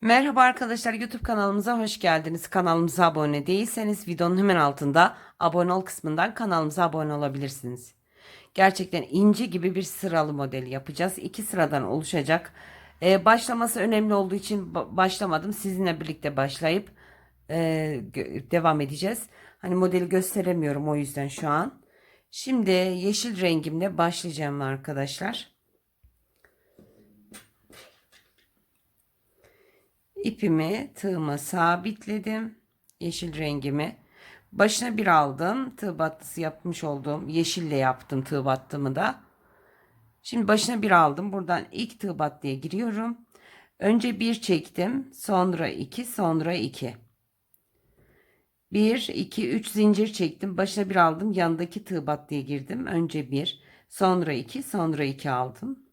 Merhaba arkadaşlar YouTube kanalımıza hoş geldiniz. Kanalımıza abone değilseniz videonun hemen altında abone ol kısmından kanalımıza abone olabilirsiniz. Gerçekten inci gibi bir sıralı model yapacağız. İki sıradan oluşacak. Ee, başlaması önemli olduğu için ba- başlamadım. Sizinle birlikte başlayıp e, devam edeceğiz. Hani modeli gösteremiyorum o yüzden şu an. Şimdi yeşil rengimle başlayacağım arkadaşlar. İpimi tığıma sabitledim. Yeşil rengimi. Başına bir aldım. Tığ battısı yapmış olduğum yeşille yaptım tığ battımı da. Şimdi başına bir aldım. Buradan ilk tığ battıya giriyorum. Önce bir çektim. Sonra iki, sonra iki. Bir, iki, üç zincir çektim. Başına bir aldım. Yanındaki tığ battıya girdim. Önce bir, sonra iki, sonra iki aldım.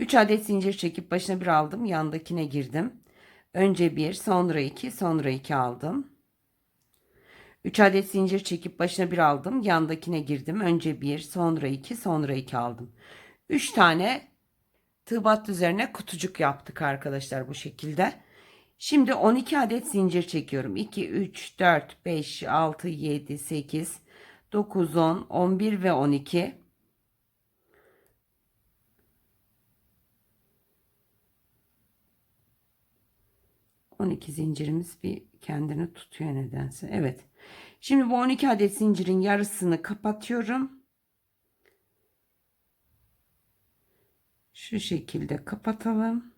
3 adet zincir çekip başına bir aldım. Yandakine girdim. Önce bir, sonra iki, sonra iki aldım. 3 adet zincir çekip başına bir aldım. Yandakine girdim. Önce bir, sonra iki, sonra iki aldım. 3 tane tığ battı üzerine kutucuk yaptık arkadaşlar bu şekilde. Şimdi 12 adet zincir çekiyorum. 2, 3, 4, 5, 6, 7, 8, 9, 10, 11 ve 12. 12 zincirimiz bir kendini tutuyor nedense. Evet. Şimdi bu 12 adet zincirin yarısını kapatıyorum. Şu şekilde kapatalım.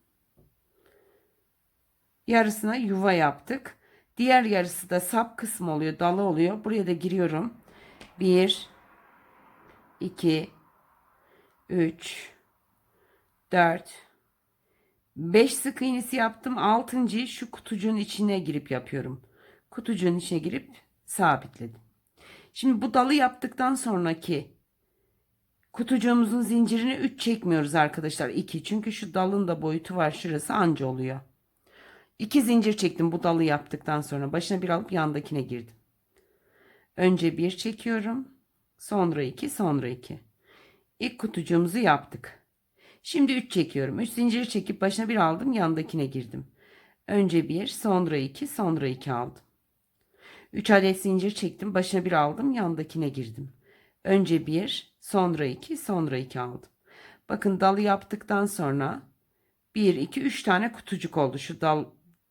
Yarısına yuva yaptık. Diğer yarısı da sap kısmı oluyor, dalı oluyor. Buraya da giriyorum. 1 2 3 4 5 sık iğnesi yaptım. 6.yı şu kutucuğun içine girip yapıyorum. Kutucuğun içine girip sabitledim. Şimdi bu dalı yaptıktan sonraki kutucuğumuzun zincirini 3 çekmiyoruz arkadaşlar. 2 çünkü şu dalın da boyutu var. Şurası anca oluyor. 2 zincir çektim bu dalı yaptıktan sonra. Başına bir alıp yandakine girdim. Önce bir çekiyorum. Sonra 2 sonra 2. İlk kutucuğumuzu yaptık. Şimdi 3 çekiyorum. 3 zincir çekip başına bir aldım. Yandakine girdim. Önce 1, sonra 2, sonra 2 aldım. 3 adet zincir çektim. Başına bir aldım. Yandakine girdim. Önce 1, sonra 2, sonra 2 aldım. Bakın dalı yaptıktan sonra 1, 2, 3 tane kutucuk oldu. Şu dal,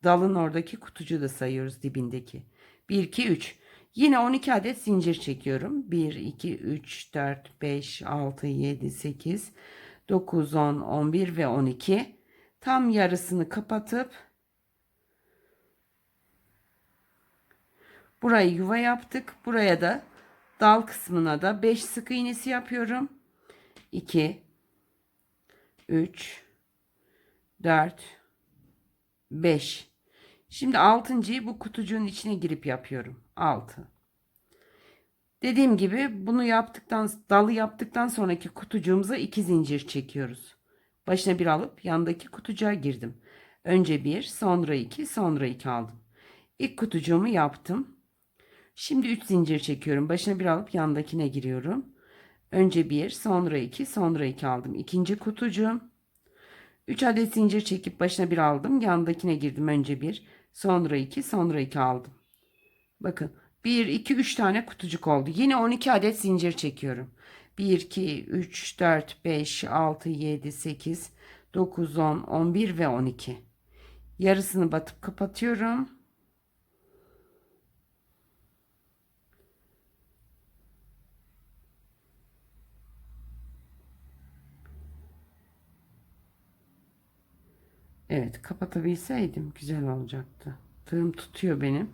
dalın oradaki kutucuğu da sayıyoruz dibindeki. 1, 2, 3. Yine 12 adet zincir çekiyorum. 1, 2, 3, 4, 5, 6, 7, 8, 9, 10, 11 ve 12 tam yarısını kapatıp burayı yuva yaptık. Buraya da dal kısmına da 5 sık iğnesi yapıyorum. 2 3 4 5 Şimdi altıncıyı bu kutucuğun içine girip yapıyorum. 6 Dediğim gibi bunu yaptıktan dalı yaptıktan sonraki kutucuğumuza iki zincir çekiyoruz. Başına bir alıp yandaki kutucuğa girdim. Önce bir, sonra iki, sonra iki aldım. İlk kutucuğumu yaptım. Şimdi üç zincir çekiyorum. Başına bir alıp yandakine giriyorum. Önce bir, sonra iki, sonra iki aldım. İkinci kutucuğum. 3 adet zincir çekip başına bir aldım. Yandakine girdim. Önce bir, sonra iki, sonra iki aldım. Bakın 1, 2, 3 tane kutucuk oldu. Yine 12 adet zincir çekiyorum. 1, 2, 3, 4, 5, 6, 7, 8, 9, 10, 11 ve 12. Yarısını batıp kapatıyorum. Evet kapatabilseydim güzel olacaktı. Tığım tutuyor benim.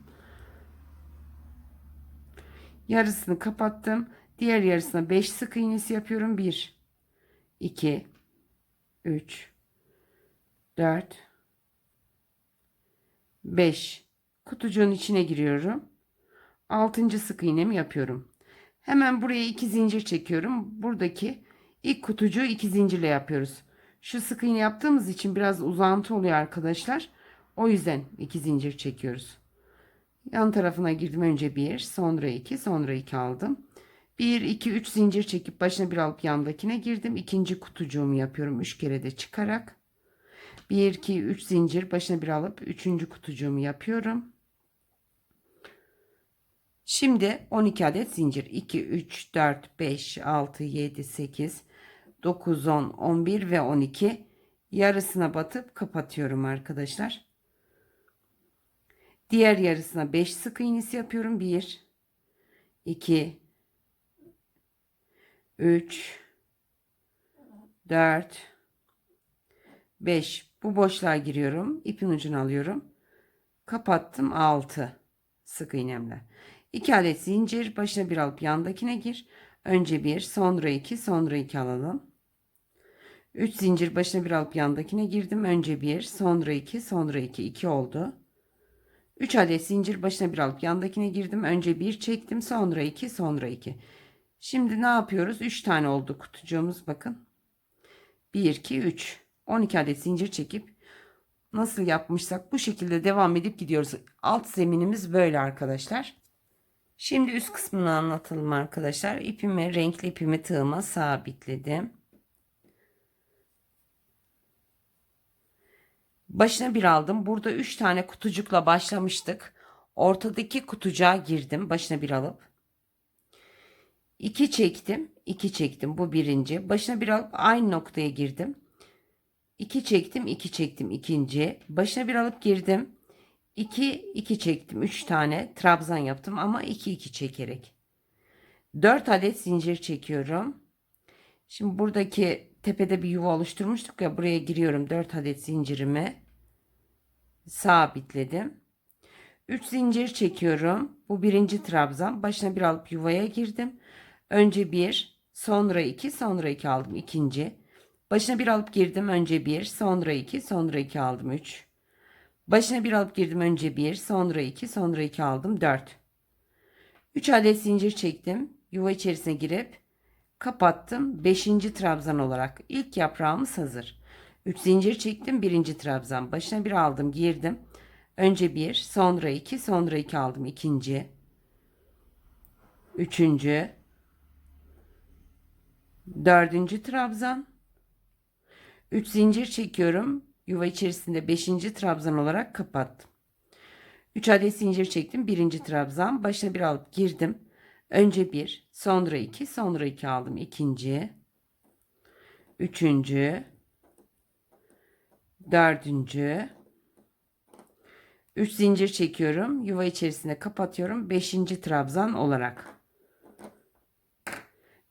Yarısını kapattım. Diğer yarısına 5 sık iğnesi yapıyorum. 1 2 3 4 5 kutucuğun içine giriyorum. 6. sık iğnemi yapıyorum. Hemen buraya 2 zincir çekiyorum. Buradaki ilk kutucuğu 2 zincirle yapıyoruz. Şu sık iğne yaptığımız için biraz uzantı oluyor arkadaşlar. O yüzden 2 zincir çekiyoruz. Yan tarafına girdim önce bir, sonra iki, sonra iki aldım. Bir, iki, üç zincir çekip başına bir alıp yandakine girdim. İkinci kutucuğumu yapıyorum üç kere de çıkarak. 1 2 3 zincir başına bir alıp 3. kutucuğumu yapıyorum. Şimdi 12 adet zincir 2 3 4 5 6 7 8 9 10 11 ve 12 yarısına batıp kapatıyorum arkadaşlar. Diğer yarısına 5 sık iğnesi yapıyorum. 1 2 3 4 5 bu boşluğa giriyorum. ipin ucunu alıyorum. Kapattım 6 sık iğnemle. 2 adet zincir başına bir alıp yandakine gir. Önce 1 sonra 2 sonra 2 alalım. 3 zincir başına bir alıp yandakine girdim. Önce 1 sonra 2 sonra 2 2 oldu. 3 adet zincir başına bir alıp yandakine girdim. Önce 1 çektim sonra 2 sonra 2. Şimdi ne yapıyoruz? 3 tane oldu kutucuğumuz bakın. 1 2 3 12 adet zincir çekip nasıl yapmışsak bu şekilde devam edip gidiyoruz. Alt zeminimiz böyle arkadaşlar. Şimdi üst kısmını anlatalım arkadaşlar. İpimi renkli ipimi tığıma sabitledim. Başına bir aldım. Burada 3 tane kutucukla başlamıştık. Ortadaki kutucuğa girdim. Başına bir alıp. 2 çektim. 2 çektim. Bu birinci. Başına bir alıp aynı noktaya girdim. 2 çektim. 2 çektim. ikinci. Başına bir alıp girdim. 2 2 çektim. 3 tane trabzan yaptım ama 2 2 çekerek. 4 adet zincir çekiyorum. Şimdi buradaki tepede bir yuva oluşturmuştuk ya buraya giriyorum 4 adet zincirimi sabitledim. 3 zincir çekiyorum. Bu birinci trabzan. Başına bir alıp yuvaya girdim. Önce bir, sonra iki, sonra iki aldım. ikinci. Başına bir alıp girdim. Önce bir, sonra iki, sonra iki aldım. Üç. Başına bir alıp girdim. Önce bir, sonra iki, sonra iki aldım. Dört. Üç adet zincir çektim. Yuva içerisine girip kapattım. Beşinci trabzan olarak ilk yaprağımız hazır. 3 zincir çektim. Birinci trabzan. Başına bir aldım. Girdim. Önce bir, sonra iki, sonra iki aldım. ikinci, üçüncü, dördüncü trabzan. 3 zincir çekiyorum. Yuva içerisinde beşinci trabzan olarak kapattım. 3 adet zincir çektim. Birinci trabzan. Başına bir alıp girdim. Önce bir, sonra iki, sonra iki aldım. ikinci, üçüncü, dördüncü, üç zincir çekiyorum. Yuva içerisinde kapatıyorum. Beşinci trabzan olarak.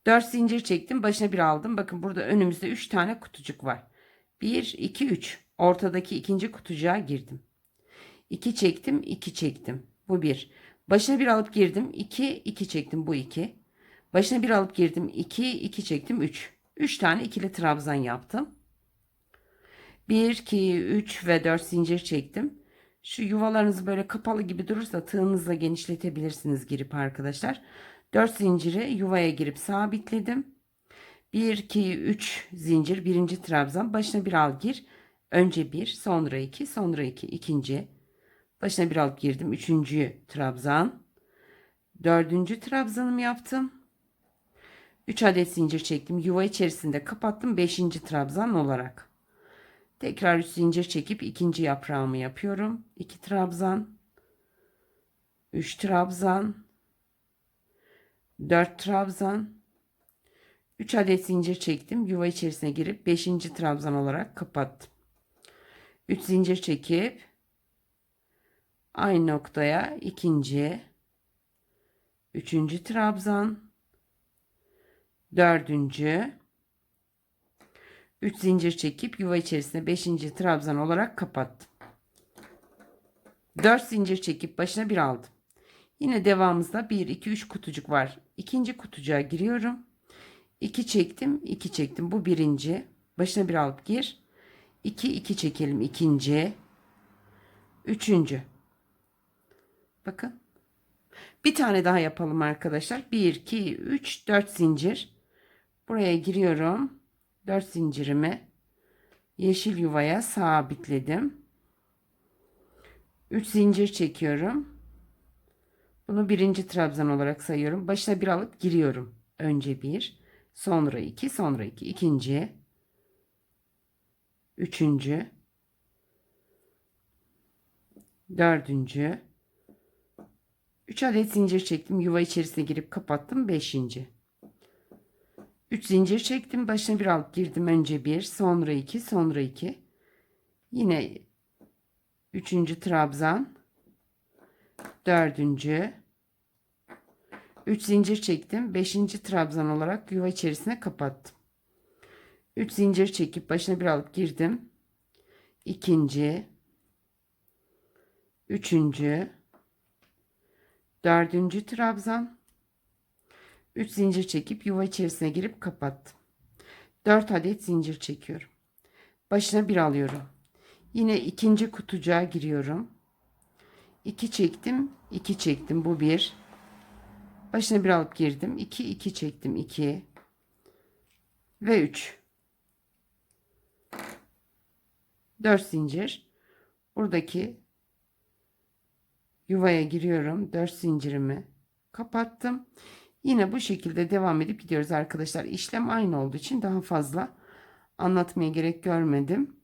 Dört zincir çektim. Başına bir aldım. Bakın burada önümüzde üç tane kutucuk var. Bir, iki, üç. Ortadaki ikinci kutucuğa girdim. İki çektim, iki çektim. Bu bir. Başına bir alıp girdim. 2 2 çektim bu 2. Başına bir alıp girdim. 2 2 çektim 3. 3 tane ikili trabzan yaptım. 1 2 3 ve 4 zincir çektim. Şu yuvalarınız böyle kapalı gibi durursa tığınızla genişletebilirsiniz girip arkadaşlar. 4 zinciri yuvaya girip sabitledim. 1 2 3 zincir birinci trabzan başına bir al gir. Önce 1 sonra 2 sonra 2 ikinci Başına bir alıp girdim. Üçüncü trabzan. Dördüncü trabzanımı yaptım. Üç adet zincir çektim. Yuva içerisinde kapattım. Beşinci trabzan olarak. Tekrar üç zincir çekip ikinci yaprağımı yapıyorum. İki trabzan. Üç trabzan. Dört trabzan. Üç adet zincir çektim. Yuva içerisine girip beşinci trabzan olarak kapattım. Üç zincir çekip aynı noktaya ikinci, üçüncü trabzan, dördüncü, üç zincir çekip yuva içerisine beşinci trabzan olarak kapattım. Dört zincir çekip başına bir aldım. Yine devamımızda 1 2 3 kutucuk var. İkinci kutucuğa giriyorum. 2 çektim, 2 çektim. Bu birinci. Başına bir alıp gir. 2 2 çekelim ikinci. Üçüncü. Bakın. Bir tane daha yapalım arkadaşlar. 1, 2, 3, 4 zincir. Buraya giriyorum. 4 zincirimi yeşil yuvaya sabitledim. 3 zincir çekiyorum. Bunu birinci trabzan olarak sayıyorum. Başına bir alıp giriyorum. Önce bir, sonra iki, sonra iki. İkinci, üçüncü, Dördüncü. 3 adet zincir çektim. Yuva içerisine girip kapattım. Beşinci. 3 zincir çektim. Başına bir alıp girdim. Önce bir, sonra iki, sonra iki. Yine üçüncü trabzan. Dördüncü. 3 zincir çektim. Beşinci trabzan olarak yuva içerisine kapattım. 3 zincir çekip başına bir alıp girdim. İkinci. Üçüncü. Dördüncü trabzan. 3 zincir çekip yuva içerisine girip kapattım. 4 adet zincir çekiyorum. Başına bir alıyorum. Yine ikinci kutucuğa giriyorum. 2 çektim, 2 çektim. Bu bir. Başına bir alıp girdim. 2 2 çektim. 2 ve 3. 4 zincir. Buradaki yuvaya giriyorum. 4 zincirimi kapattım. Yine bu şekilde devam edip gidiyoruz arkadaşlar. İşlem aynı olduğu için daha fazla anlatmaya gerek görmedim.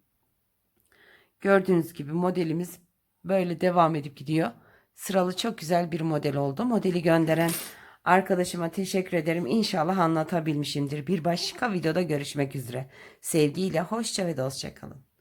Gördüğünüz gibi modelimiz böyle devam edip gidiyor. Sıralı çok güzel bir model oldu. Modeli gönderen arkadaşıma teşekkür ederim. İnşallah anlatabilmişimdir. Bir başka videoda görüşmek üzere. Sevgiyle hoşça ve dostça kalın.